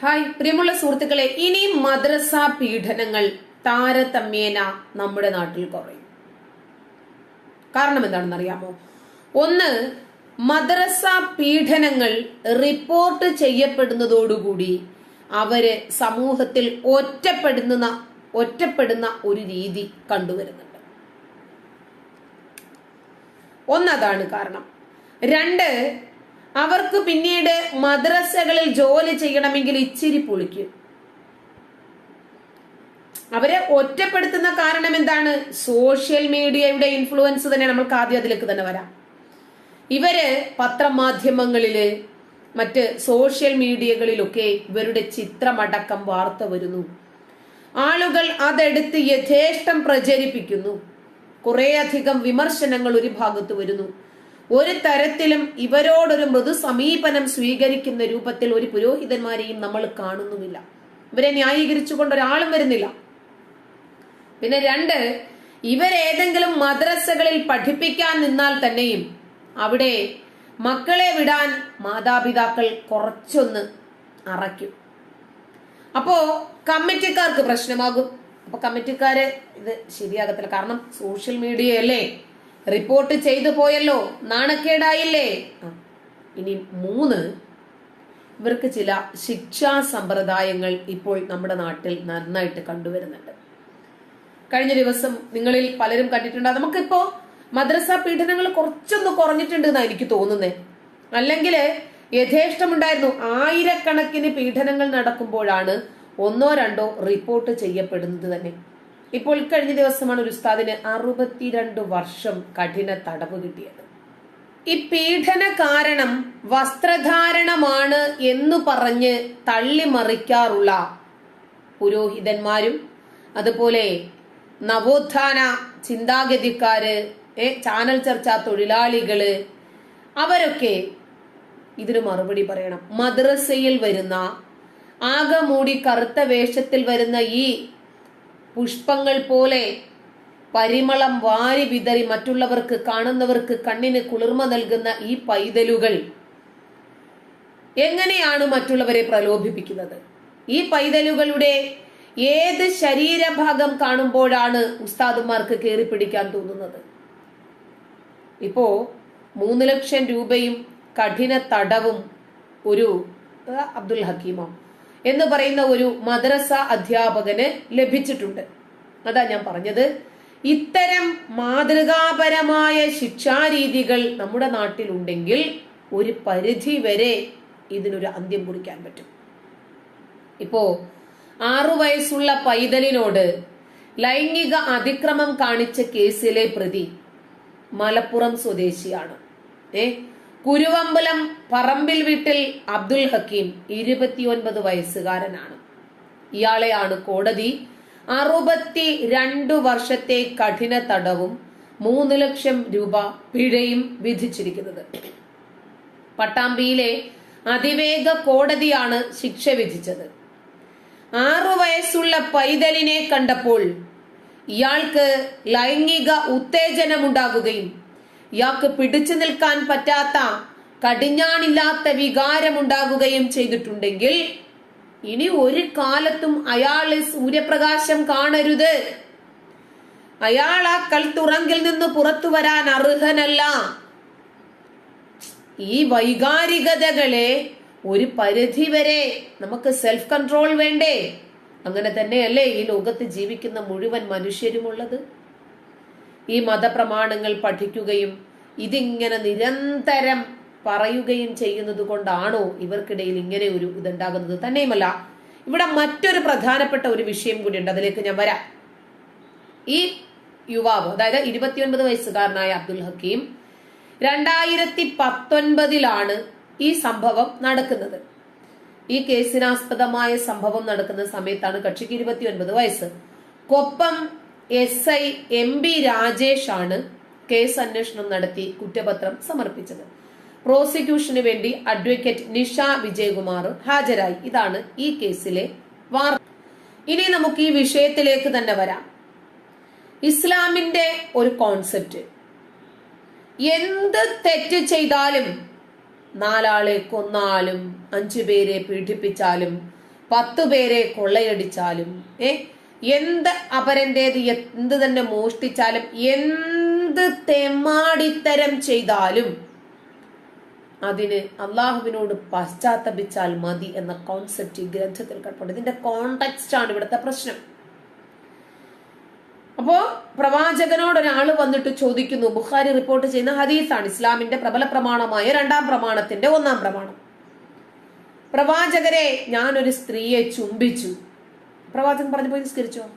Hi പ്രിയമുള്ള സുഹൃത്തുക്കളെ ഇനി മദ്രസ പീഡനങ്ങൾ താരതമ്യേന നമ്മുടെ നാട്ടിൽ കുറയും. കാരണം എന്താണെന്ന് അറിയാമോ ഒന്ന് മദ്രസ പീഡനങ്ങൾ റിപ്പോർട്ട് ചെയ്യപ്പെടുന്നതോടുകൂടി അവർ സമൂഹത്തിൽ ഒറ്റപ്പെടുന്ന ഒറ്റപ്പെടുന്ന ഒരു രീതി കണ്ടുവരുന്നുണ്ട്. ഒന്നതാണ് കാരണം. രണ്ട് അവർക്ക് പിന്നീട് മദ്രസകളിൽ ജോലി ചെയ്യണമെങ്കിൽ ഇച്ചിരി പൊളിക്കും. അവരെ ഒറ്റപ്പെടുത്തുന്ന കാരണം എന്താണ്? സോഷ്യൽ മീഡിയയുടെ ഇൻഫ്ലുവൻസ് തന്നെ നമ്മൾക്ക് ആദ്യം അതിലേക്ക് തന്നെ വരാം. ഇവർ പത്രമാധ്യമങ്ങളിൽ മറ്റ് സോഷ്യൽ മീഡിയകളിലൊക്കെ ഇവരുടെ ചിത്രമടക്കം വാർത്ത വരുന്നു. ആളുകൾ അതെടുത്ത് യഥേഷ്ടം പ്രചരിപ്പിക്കുന്നു. കുറേയധികം വിമർശനങ്ങൾ ഒരു ഭാഗത്ത് വരുന്നു. ഒരു തരത്തിലും ഇവരോടൊരു മൃദു സമീപനം സ്വീകരിക്കുന്ന രൂപത്തിൽ ഒരു പുരോഹിതന്മാരെയും നമ്മൾ കാണുന്നുമില്ല. ഇവരെ ന്യായീകരിച്ചുകൊണ്ട് ഒരാളും വരുന്നില്ല. പിന്നെ രണ്ട് ഇവരേതെങ്കിലും മദ്രസകളിൽ പഠിപ്പിക്കാൻ നിന്നാൽ തന്നെയും അവിടെ മക്കളെ വിടാൻ മാതാപിതാക്കൾ കുറച്ചൊന്ന് അറയ്ക്കും. അപ്പോ കമ്മിറ്റിക്കാർക്ക് പ്രശ്നമാകും. അപ്പൊ കമ്മിറ്റിക്കാര് ഇത് ശരിയാകത്തില്ല. കാരണം സോഷ്യൽ മീഡിയ അല്ലേ റിപ്പോർട്ട് ചെയ്തു പോയല്ലോ. നാണക്കേടായില്ലേ? ഇനി മൂന്ന്. ഇവർക്ക് ചില ശിക്ഷാ സമ്പ്രദായങ്ങൾ ഇപ്പോൾ നമ്മുടെ നാട്ടിൽ നന്നായിട്ട് കണ്ടുവരുന്നുണ്ട്. കഴിഞ്ഞ ദിവസം നിങ്ങളിൽ പലരും കണ്ടിട്ടുണ്ട് നമുക്കിപ്പോ മദ്രസ പീഡനങ്ങൾ കുറച്ചൊന്ന് കുറഞ്ഞിട്ടുണ്ട് എന്നാണ് എനിക്ക് തോന്നുന്നത് അല്ലെങ്കിൽ യഥേഷ്ടമുണ്ടായിരുന്നു. ആയിരക്കണക്കിന് പീഡനങ്ങൾ നടക്കുമ്പോഴാണ് ഒന്നോ രണ്ടോ റിപ്പോർട്ട് ചെയ്യപ്പെടുന്നത് തന്നെ. ഇപ്പോൾ കഴിഞ്ഞ ദിവസമാണ് ഒരു ഉസ്താദിന് അറുപത്തിരണ്ട് വർഷം കഠിന തടവ് കിട്ടിയത്. ഈ പീഡന കാരണം വസ്ത്രധാരണമാണ് എന്ന് പറഞ്ഞ് തള്ളിമറിക്കാറുള്ള പുരോഹിതന്മാരും അതുപോലെ നവോത്ഥാന ചിന്താഗതിക്കാര് ചാനൽ ചർച്ച തൊഴിലാളികൾ അവരൊക്കെ ഇതിന് മറുപടി പറയണം. മദ്രസയിൽ വരുന്ന ആകെ മൂടി കറുത്ത വേഷത്തിൽ വരുന്ന ഈ പുഷ്പങ്ങൾ പോലെ പരിമളം വാരി വിതറി മറ്റുള്ളവർക്ക് കാണുന്നവർക്ക് കണ്ണിന് കുളിർമ നൽകുന്ന ഈ പൈതലുകൾ. എങ്ങനെയാണ് മറ്റുള്ളവരെ പ്രലോഭിപ്പിക്കുന്നത്? ഈ പൈതലുകളുടെ ഏത് ശരീരഭാഗം കാണുമ്പോഴാണ് ഉസ്താദുമാർക്ക് കയറി പിടിക്കാൻ തോന്നുന്നത്? ഇപ്പോ മൂന്ന് ലക്ഷം രൂപയും കഠിന തടവും ഒരു അബ്ദുൽ ഹക്കീമോ. എന്ന് പറയുന്ന ഒരു മദ്രസ അധ്യാപകന് ലഭിച്ചിട്ടുണ്ട്. അതാ ഞാൻ പറഞ്ഞത്. ഇത്തരം മാതൃകാപരമായ ശിക്ഷാരീതികൾ നമ്മുടെ നാട്ടിലുണ്ടെങ്കിൽ ഒരു പരിധി വരെ ഇതിനൊരു അന്ത്യം കുറിക്കാൻ പറ്റും. ഇപ്പോ ആറു വയസ്സുള്ള പൈതലിനോട് ലൈംഗിക അതിക്രമം കാണിച്ച കേസിലെ പ്രതി മലപ്പുറം സ്വദേശിയാണ്. ഏ? കുരുവമ്പലം പറമ്പിൽ വീട്ടിൽ അബ്ദുൽ ഹക്കീം ഇരുപത്തിയൊൻപത് വയസ്സുകാരനാണ്. ഇയാളെയാണ് കോടതി അറുപത്തി രണ്ടു വർഷത്തെ കഠിന തടവും മൂന്ന് ലക്ഷം രൂപ പിഴയും വിധിച്ചിരിക്കുന്നത്. പട്ടാമ്പിയിലെ അതിവേഗ കോടതിയാണ് ശിക്ഷ വിധിച്ചത്. ആറു വയസ്സുള്ള പൈതലിനെ കണ്ടപ്പോൾ ഇയാൾക്ക് ലൈംഗിക ഉത്തേജനമുണ്ടാകുകയും ഇയാൾക്ക് പിടിച്ചു നിൽക്കാൻ പറ്റാത്ത കടിഞ്ഞാണില്ലാത്ത വികാരമുണ്ടാകുകയും ചെയ്തിട്ടുണ്ടെങ്കിൽ ഇനി ഒരു കാലത്തും അയാൾ സൂര്യപ്രകാശം കാണരുത്. അയാൾ ആ കൽത്തുറങ്കിൽ നിന്ന് പുറത്തു വരാൻ അർഹനല്ല. ഈ വൈകാരികതകളെ ഒരു പരിധി വരെ നമുക്ക് സെൽഫ് കൺട്രോൾ വേണ്ടേ? അങ്ങനെ തന്നെയല്ലേ ഈ ലോകത്ത് ജീവിക്കുന്ന മുഴുവൻ മനുഷ്യരുമുള്ളത്? ഈ മതപ്രമാണങ്ങൾ പഠിക്കുകയും ഇതിങ്ങനെ നിരന്തരം പറയുകയും ചെയ്യുന്നത് കൊണ്ടാണോ ഇവർക്കിടയിൽ ഇങ്ങനെ ഒരു ഇതുണ്ടാകുന്നത്? തന്നെയുമല്ല ഇവിടെ മറ്റൊരു പ്രധാനപ്പെട്ട ഒരു വിഷയം കൂടിയുണ്ട്. അതിലേക്ക് ഞാൻ വരാം. ഈ യുവാവ് അതായത് ഇരുപത്തിയൊൻപത് വയസ്സുകാരനായ അബ്ദുൽ ഹക്കീം രണ്ടായിരത്തി പത്തൊൻപതിലാണ് ഈ സംഭവം നടക്കുന്നത്. ഈ കേസിനാസ്പദമായ സംഭവം നടക്കുന്ന സമയത്താണ് കക്ഷിക്ക് ഇരുപത്തിയൊൻപത് വയസ്സ്. Koppam S I M B Rajesh ആണ് കേസ് അന്വേഷണം നടത്തി കുറ്റപത്രം സമർപ്പിച്ചത്. പ്രോസിക്യൂഷന് വേണ്ടി അഡ്വക്കേറ്റ് നിഷ വിജയകുമാർ ഹാജരായി. ഇതാണ് ഈ കേസിലെ വാർത്ത. ഇനി നമുക്ക് ഈ വിഷയത്തിലേക്ക് തന്നെ വരാം. ഇസ്ലാമിന്റെ ഒരു കോൺസെപ്റ്റ്. എന്ത് തെറ്റ് ചെയ്താലും നാലാളെ കൊന്നാലും അഞ്ചു പേരെ പീഡിപ്പിച്ചാലും പത്തു പേരെ കൊള്ളയടിച്ചാലും ഏ എന്ത് അപരന്റേത് എന്ത് തന്നെ മോഷ്ടിച്ചാലും എന്ത് തെമാടിത്തരം ചെയ്താലും അതിന് അള്ളാഹുവിനോട് പശ്ചാത്തപിച്ചാൽ മതി എന്ന കോൺസെപ്റ്റ് ഈ ഗ്രന്ഥത്തിൽ കിടപ്പുണ്ട്. ഇതിന്റെ കോണ്ടെക്സ്റ്റ് ആണ് ഇവിടുത്തെ പ്രശ്നം. അപ്പോ പ്രവാചകനോട് ഒരാൾ വന്നിട്ട് ചോദിക്കുന്നു ബുഖാരി റിപ്പോർട്ട് ചെയ്യുന്ന ഹദീസാണ് ഇസ്ലാമിന്റെ പ്രബല പ്രമാണമായ രണ്ടാം പ്രമാണത്തിന്റെ ഒന്നാം പ്രമാണം. പ്രവാചകരെ ഞാനൊരു സ്ത്രീയെ ചുംബിച്ചു. പ്രവാചകൻ പറഞ്ഞു പോയി നിസ്കരിച്ചോ?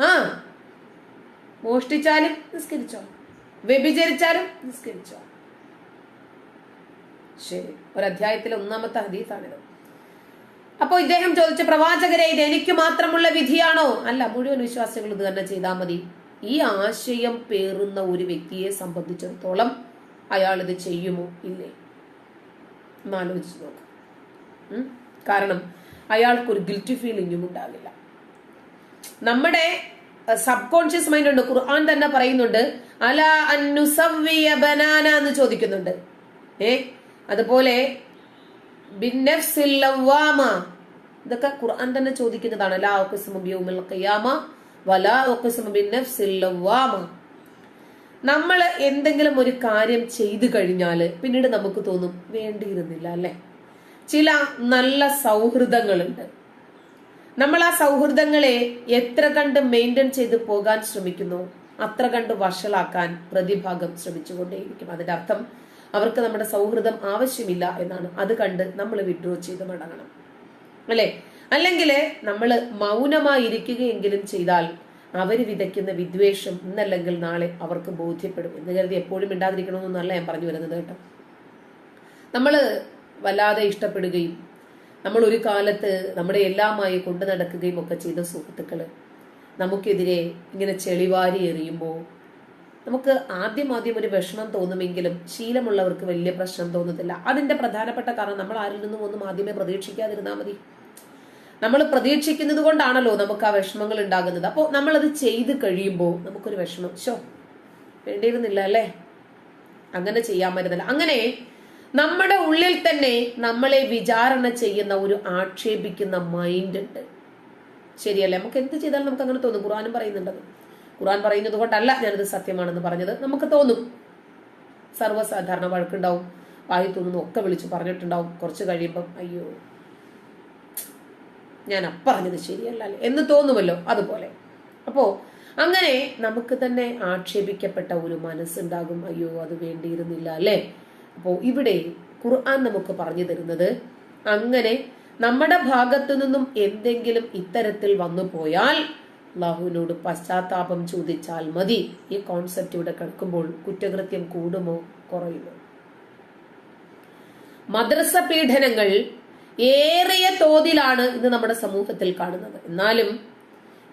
ആ. മോഷ്ടിച്ചാലും നിസ്കരിച്ചോ? വ്യഭിചരിച്ചാലും നിസ്കരിച്ചോ? ശരി. ഒരധ്യായത്തിലെ ഒന്നാമത്തെ ഹദീസാണിത്. അപ്പോ ഇദ്ദേഹം ചോദിച്ച പ്രവാചകരെ ഇത് എനിക്ക് മാത്രമുള്ള വിധിയാണോ? അല്ല മുഴുവൻ വിശ്വാസികൾ ഇത് തന്നെ ചെയ്താൽ മതി. ഈ ആശയം പേറുന്ന ഒരു വ്യക്തിയെ സംബന്ധിച്ചിടത്തോളം അയാൾ ഇത് ചെയ്യുമോ ഇല്ലേ? എന്നാലോചിച്ച് നോക്കാം. കാരണം അയാൾക്കൊരു ഗിൽറ്റി ഫീലിംഗും ഉണ്ടാകില്ല. നമ്മുടെ സബ് കോൺഷ്യസ് മൈൻഡ് ഉണ്ട്. ഖുർആൻ തന്നെ പറയുന്നുണ്ട് അല അനുസവ്യ ബനാന എന്ന് ചോദിക്കുന്നുണ്ട്. ഏ അതുപോലെ ഇതൊക്കെ ഖുർആൻ തന്നെ ചോദിക്കുന്നതാണ്. ലാ ഖിയാമ വലാ നമ്മൾ എന്തെങ്കിലും ഒരു കാര്യം ചെയ്തു കഴിഞ്ഞാൽ പിന്നീട് നമുക്ക് തോന്നും വേണ്ടിയിരുന്നില്ല അല്ലെ? ചില നല്ല സൗഹൃദങ്ങളുണ്ട്. നമ്മൾ ആ സൗഹൃദങ്ങളെ എത്ര കണ്ട് മെയിന്റെയിൻ ചെയ്ത് പോകാൻ ശ്രമിക്കുന്നു അത്ര കണ്ട് വഷളാക്കാൻ പ്രതിഭാഗം ശ്രമിച്ചുകൊണ്ടേയിരിക്കും. അതിന്റെ അർത്ഥം അവർക്ക് നമ്മുടെ സൗഹൃദം ആവശ്യമില്ല എന്നാണ്. അത് കണ്ട് നമ്മൾ വിഡ്രോ ചെയ്ത് മടങ്ങണം. അല്ലെ? അല്ലെങ്കിൽ നമ്മൾ മൗനമായിരിക്കുകയെങ്കിലും ചെയ്താൽ അവർ വിതയ്ക്കുന്ന വിദ്വേഷം ഇന്നല്ലെങ്കിൽ നാളെ അവർക്ക് ബോധ്യപ്പെടും എന്ന് കരുതി എപ്പോഴും മിണ്ടാതിരിക്കണമെന്നല്ല ഞാൻ പറഞ്ഞു വരുന്നത് കേട്ടോ. നമ്മൾ വല്ലാതെ ഇഷ്ടപ്പെടുകയും നമ്മൾ ഒരു കാലത്ത് നമ്മുടെ എല്ലാമായി കൊണ്ടു നടക്കുകയും ഒക്കെ ചെയ്ത സുഹൃത്തുക്കൾ നമുക്കെതിരെ ഇങ്ങനെ ചെളിവാരി എറിയുമ്പോൾ നമുക്ക് ആദ്യം ആദ്യം ഒരു വിഷമം തോന്നുമെങ്കിലും ശീലമുള്ളവർക്ക് വലിയ പ്രശ്നം തോന്നത്തില്ല. അതിന്റെ പ്രധാനപ്പെട്ട കാരണം നമ്മൾ ആരിൽ നിന്നും ഒന്നും ആദ്യമേ പ്രതീക്ഷിക്കാതിരുന്നാൽ മതി. നമ്മൾ പ്രതീക്ഷിക്കുന്നത് കൊണ്ടാണല്ലോ നമുക്ക് ആ വിഷമങ്ങൾ ഉണ്ടാകുന്നത്. അപ്പോൾ നമ്മളത് ചെയ്ത് കഴിയുമ്പോൾ നമുക്കൊരു വിഷമം ഷോ വേണ്ടിയിരുന്നില്ല അല്ലേ? അങ്ങനെ ചെയ്യാൻ പറ്റുന്നില്ല അങ്ങനെ നമ്മുടെ ഉള്ളിൽ തന്നെ നമ്മളെ വിചാരണ ചെയ്യുന്ന ഒരു ആക്ഷേപിക്കുന്ന മൈൻഡ് ഉണ്ട്. ശരിയല്ലേ? നമുക്ക് എന്ത് ചെയ്താലും നമുക്ക് അങ്ങനെ തോന്നും. ഖുറാനും പറയുന്നുണ്ടത്. ഖുർആൻ പറയുന്നത് കൊണ്ടല്ല ഞാനിത് സത്യമാണെന്ന് പറഞ്ഞത്. നമുക്ക് തോന്നും. സർവസാധാരണ വഴക്കുണ്ടാവും. വായി തോന്നുന്നു ഒക്കെ വിളിച്ച് പറഞ്ഞിട്ടുണ്ടാവും. കുറച്ച് കഴിയുമ്പം അയ്യോ ഞാൻ അപ്പറഞ്ഞത് ശരിയല്ല എന്ന് തോന്നുമല്ലോ അതുപോലെ. അപ്പോ അങ്ങനെ നമുക്ക് തന്നെ ആക്ഷേപിക്കപ്പെട്ട ഒരു മനസ്സുണ്ടാകും. അയ്യോ അത് വേണ്ടിയിരുന്നില്ല അല്ലേ? അപ്പോ ഇവിടെ ഖുർആൻ നമുക്ക് പറഞ്ഞു തരുന്നത് അങ്ങനെ നമ്മുടെ ഭാഗത്തു നിന്നും എന്തെങ്കിലും ഇത്തരത്തിൽ വന്നു പോയാൽ അള്ളാഹുവിനോട് പശ്ചാത്താപം ചോദിച്ചാൽ മതി. ഈ കോൺസെപ്റ്റ് ഇവിടെ കിടക്കുമ്പോൾ കുറ്റകൃത്യം കൂടുമോ? കുറയുമോ? മദ്രസ പീഡനങ്ങൾ ഏറിയ തോതിലാണ് ഇന്ന് നമ്മുടെ സമൂഹത്തിൽ കാണുന്നത്. എന്നാലും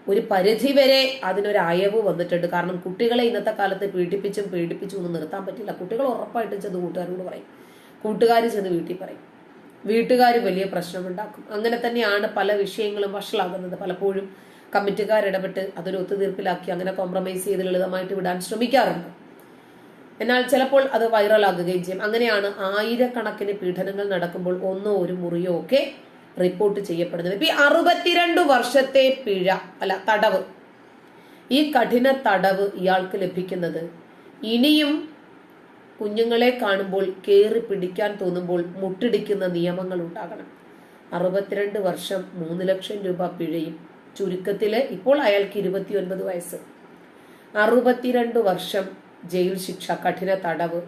ഒരു പരിധി വരെ അതിനൊരു അയവ് വന്നിട്ടുണ്ട്. കാരണം കുട്ടികളെ ഇന്നത്തെ കാലത്ത് പീഡിപ്പിച്ചും പീഡിപ്പിച്ചും ഒന്നും നിർത്താൻ പറ്റില്ല. കുട്ടികൾ ഉറപ്പായിട്ടും ചെന്ന് കൂട്ടുകാരോട് പറയും. കൂട്ടുകാർ ചെന്ന് വീട്ടിൽ പറയും. വീട്ടുകാർ വലിയ പ്രശ്നമുണ്ടാക്കും. അങ്ങനെ തന്നെയാണ് പല വിഷയങ്ങളും വഷളാകുന്നത്. പലപ്പോഴും കമ്മിറ്റിക്കാരിടപെട്ട് അതൊരു ഒത്തുതീർപ്പിലാക്കി അങ്ങനെ കോംപ്രമൈസ് ചെയ്ത് ലളിതമായിട്ട് വിടാൻ ശ്രമിക്കാറുണ്ട്. എന്നാൽ ചിലപ്പോൾ അത് വൈറലാകുകയും ചെയ്യും. അങ്ങനെയാണ് ആയിരക്കണക്കിന് പീഡനങ്ങൾ നടക്കുമ്പോൾ ഒന്നോ ഒരു മുറിയോ ഒക്കെ റിപ്പോർട്ട് ചെയ്യപ്പെടുന്നത്. ഇപ്പൊ ഈ അറുപത്തിരണ്ട് വർഷത്തെ പിഴ അല്ല തടവ്. ഈ കഠിന തടവ് ഇയാൾക്ക് ലഭിക്കുന്നത് ഇനിയും കുഞ്ഞുങ്ങളെ കാണുമ്പോൾ കയറി പിടിക്കാൻ തോന്നുമ്പോൾ മുട്ടിടിക്കുന്ന നിയമങ്ങൾ ഉണ്ടാകണം. അറുപത്തിരണ്ട് വർഷം മൂന്ന് ലക്ഷം രൂപ പിഴയും ചുരുക്കത്തിൽ ഇപ്പോൾ അയാൾക്ക് ഇരുപത്തിയൊൻപത് വയസ്സ്. അറുപത്തിരണ്ട് വർഷം ജയിൽ ശിക്ഷ കഠിന തടവ്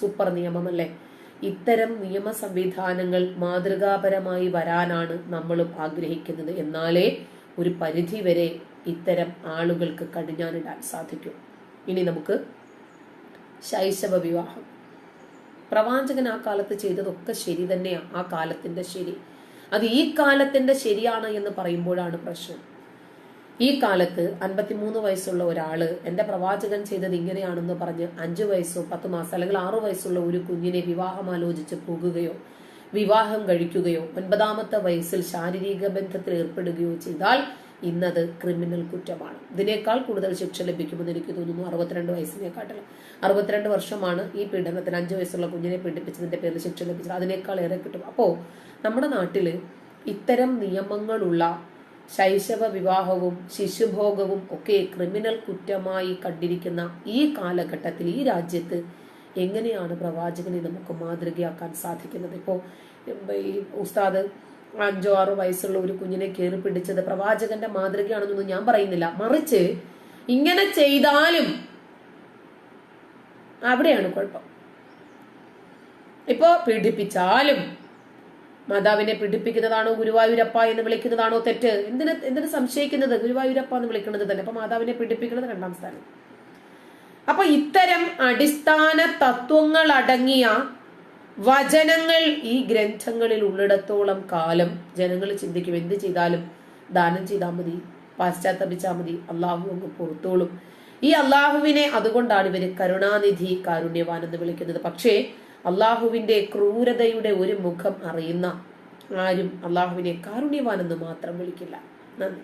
സൂപ്പർ നിയമമല്ലേ ഇത്തരം നിയമ സംവിധാനങ്ങൾ മാതൃകാപരമായി വരാനാണ് നമ്മളും ആഗ്രഹിക്കുന്നത്. എന്നാലേ ഒരു പരിധി വരെ ഇത്തരം ആളുകൾക്ക് കടിഞ്ഞാനിടാൻ സാധിക്കും. ഇനി നമുക്ക് ശൈശവ വിവാഹം. പ്രവാചകൻ ആ കാലത്ത് ചെയ്തതൊക്കെ ശരി തന്നെയാണ് ആ കാലത്തിന്റെ ശരി. അത് ഈ കാലത്തിന്റെ ശരിയാണ് എന്ന് പറയുമ്പോഴാണ് പ്രശ്നം. ഈ കാലത്ത് അൻപത്തിമൂന്ന് വയസ്സുള്ള ഒരാൾ എന്റെ പ്രവാചകൻ ചെയ്തത് ഇങ്ങനെയാണെന്ന് പറഞ്ഞ് അഞ്ചു വയസ്സോ പത്ത് മാസം അല്ലെങ്കിൽ ആറു വയസ്സുള്ള ഒരു കുഞ്ഞിനെ വിവാഹം ആലോചിച്ച് പോകുകയോ വിവാഹം കഴിക്കുകയോ ഒൻപതാമത്തെ വയസ്സിൽ ശാരീരിക ബന്ധത്തിൽ ഏർപ്പെടുകയോ ചെയ്താൽ ഇന്നത് ക്രിമിനൽ കുറ്റമാണ്. ഇതിനേക്കാൾ കൂടുതൽ ശിക്ഷ ലഭിക്കുമെന്ന് എനിക്ക് തോന്നുന്നു അറുപത്തിരണ്ട് വയസ്സിനെക്കാട്ടിലും. അറുപത്തിരണ്ട് വർഷമാണ് ഈ പീഡനത്തിന് അഞ്ചു വയസ്സുള്ള കുഞ്ഞിനെ പീഡിപ്പിച്ചതിന്റെ പേരിൽ ശിക്ഷ ലഭിച്ചത്. അതിനേക്കാൾ ഏറെ കിട്ടും. അപ്പോൾ നമ്മുടെ നാട്ടിൽ ഇത്തരം നിയമങ്ങളുള്ള ശൈശവ വിവാഹവും ശിശുഭോഗവും ഒക്കെ ക്രിമിനൽ കുറ്റമായി കണ്ടിരിക്കുന്ന ഈ കാലഘട്ടത്തിൽ ഈ രാജ്യത്ത് എങ്ങനെയാണ് പ്രവാചകനെ നമുക്ക് മാതൃകയാക്കാൻ സാധിക്കുന്നത്? ഇപ്പോൾ ഈ ഉസ്താദ് അഞ്ചോ ആറോ വയസ്സുള്ള ഒരു കുഞ്ഞിനെ കയറി പിടിച്ചത് പ്രവാചകന്റെ മാതൃകയാണെന്നൊന്നും ഞാൻ പറയുന്നില്ല. മറിച്ച് ഇങ്ങനെ ചെയ്താലും അവിടെയാണ് കുഴപ്പം. ഇപ്പോ പീഡിപ്പിച്ചാലും മാതാവിനെ പീഡിപ്പിക്കുന്നതാണോ ഗുരുവായൂരപ്പ എന്ന് വിളിക്കുന്നതാണോ തെറ്റ്? എന്തിന് എന്തിന് സംശയിക്കുന്നത്? ഗുരുവായൂരപ്പ എന്ന് വിളിക്കുന്നത് തന്നെ. അപ്പൊ മാതാവിനെ പീഡിപ്പിക്കുന്നത് രണ്ടാം സ്ഥാനം. അപ്പൊ ഇത്തരം അടിസ്ഥാന തത്വങ്ങൾ അടങ്ങിയ വചനങ്ങൾ ഈ ഗ്രന്ഥങ്ങളിൽ ഉള്ളിടത്തോളം കാലം ജനങ്ങൾ ചിന്തിക്കും. എന്ത് ചെയ്താലും ദാനം ചെയ്താൽ മതി പാശ്ചാത്തപിച്ചാൽ മതി അള്ളാഹു അങ്ങ് പുറത്തോളും. ഈ അള്ളാഹുവിനെ അതുകൊണ്ടാണ് ഇവർ കരുണാനിധി കാരുണ്യവാൻ എന്ന് വിളിക്കുന്നത്. പക്ഷേ അള്ളാഹുവിന്റെ ക്രൂരതയുടെ ഒരു മുഖം അറിയുന്ന ആരും അള്ളാഹുവിനെ കാരുണ്യവാനെന്ന് മാത്രം വിളിക്കില്ല. നന്ദി.